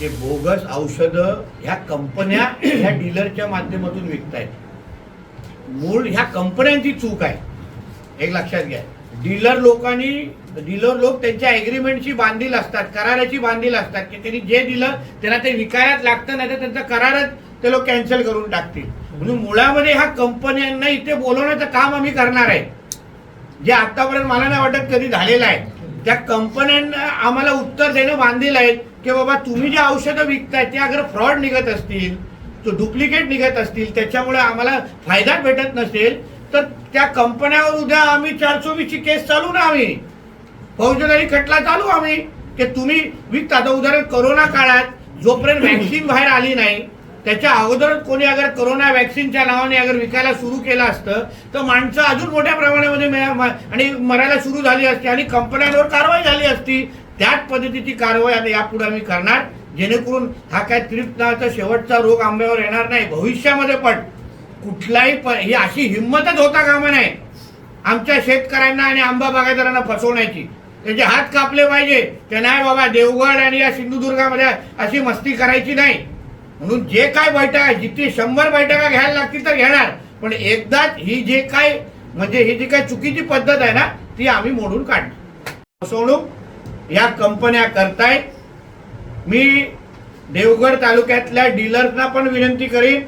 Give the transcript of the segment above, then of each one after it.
हे बोगस औषधं ह्या कंपन्या ह्या डीलरच्या माध्यमातून विकतायत. मूळ ह्या कंपन्यांची चूक आहे. एक लक्षात घ्या. डीलर लोकांनी डीलर लोक त्यांच्या ऍग्रीमेंटची बांधील असतात कराराची बांधील असतात की त्यांनी जे दिलं त्यांना ते विकायलाच लागतं नाही तर त्यांचा करारच ते लोक कॅन्सल करून टाकतील. म्हणून मुळामध्ये ह्या कंपन्यांना इथे बोलवण्याचं काम आम्ही करणार आहे. जे आतापर्यंत मला नाही वाटत कधी झालेलं आहे. त्या कंपन्यांना आम्हाला उत्तर देणं बांधील आहेत. की बाबा तुम्ही जे औषधं विकताय ते अगर फ्रॉड निघत असतील तो डुप्लिकेट निघत असतील त्याच्यामुळे आम्हाला फायदा भेटत नसेल तर त्या कंपन्यावर उद्या आम्ही चार चोवीसची केस चालू ना आम्ही. फौजदारी खटला चालू आम्ही की तुम्ही विकता. आता उदाहरण कोरोना काळात जोपर्यंत व्हॅक्सिन बाहेर आली नाही त्याच्या अगोदर कोणी अगर कोरोना व्हॅक्सिनच्या नावाने अगर विकायला सुरू केलं असतं तर माणसं अजून मोठ्या प्रमाणामध्ये आणि मरायला सुरू झाली असती आणि कंपन्यांवर कारवाई झाली असती त्याच पद्धतीची कारवाई आता यापुढे आम्ही करणार. जेणेकरून हा काय त्रिप्त नावाचा शेवटचा रोग आंब्यावर येणार नाही. भविष्यामध्ये पण कुठलाही प ही अशी हिंमतच होता कामा नाही आमच्या शेतकऱ्यांना आणि आंबा बागायदारांना फसवण्याची. त्यांचे हात कापले पाहिजे. ते नाही बाबा देवगड आणि या सिंधुदुर्गामध्ये अशी मस्ती करायची नाही. म्हणून जे काय बैठक जिथे शंभर बैठका घ्यायला लागतील तर घेणार. पण एकदाच ही जे काय म्हणजे ही जी काय चुकीची पद्धत आहे ना ती आम्ही मोडून काढणार. फसवणूक या कंपन्या करतायत. मी देवगड तालुक्यातल्या डीलर्सना पण विनंती करीन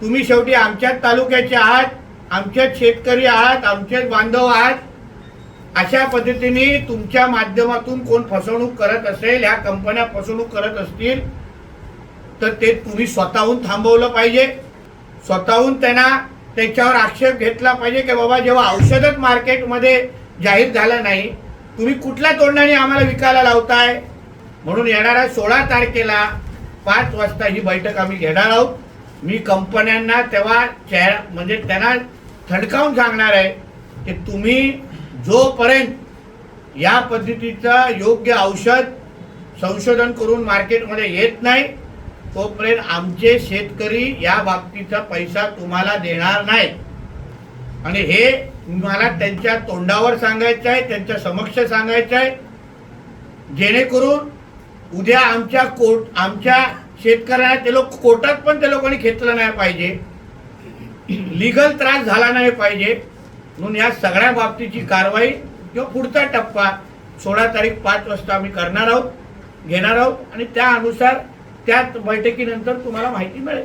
तुम्ही शेवटी आमच्याच तालुक्याचे आहात आमच्याच शेतकरी आहात आमचेच बांधव आहात. अशा पद्धतीने तुमच्या माध्यमातून कोण फसवणूक करत असेल ह्या कंपन्या फसवणूक करत असतील तर ते तुम्ही स्वतःहून थांबवलं पाहिजे. स्वतःहून त्यांना त्याच्यावर आक्षेप घेतला पाहिजे की बाबा जेव्हा औषधच मार्केटमध्ये जाहीर झालं नाही तुम्ही कुठल्या तोंडाने आम्हाला विकायला लावताय? म्हणून येणाऱ्या सोळा तारखेला पाच वाजता ही बैठक आम्ही घेणार आहोत. मी कंपन्यांना तेव्हा चेहरा म्हणजे त्यांना थडकावून सांगणार आहे की तुम्ही जोपर्यंत या पद्धतीचं योग्य औषध संशोधन करून मार्केटमध्ये येत नाही तोपर्यंत आमचे शेतकरी या बाबतीचा पैसा तुम्हाला देणार नाही आणि हे मला त्यांच्या तोंडावर सांगायचं आहे त्यांच्या समक्ष सांगायचं आहे. जेणेकरून उद्या आमच्या कोर्ट आमच्या शेतकऱ्यांना ते लोक कोर्टात पण त्या लोकांनी खेचलं नाही पाहिजे. लिगल त्रास झाला नाही पाहिजे. म्हणून या सगळ्या बाबतीची कारवाई किंवा पुढचा टप्पा सोळा तारीख पाच वाजता आम्ही करणार आहोत घेणार आहोत आणि त्या अनुसार त्या बैठकीनंतर तुम्हाला माहिती मिळेल.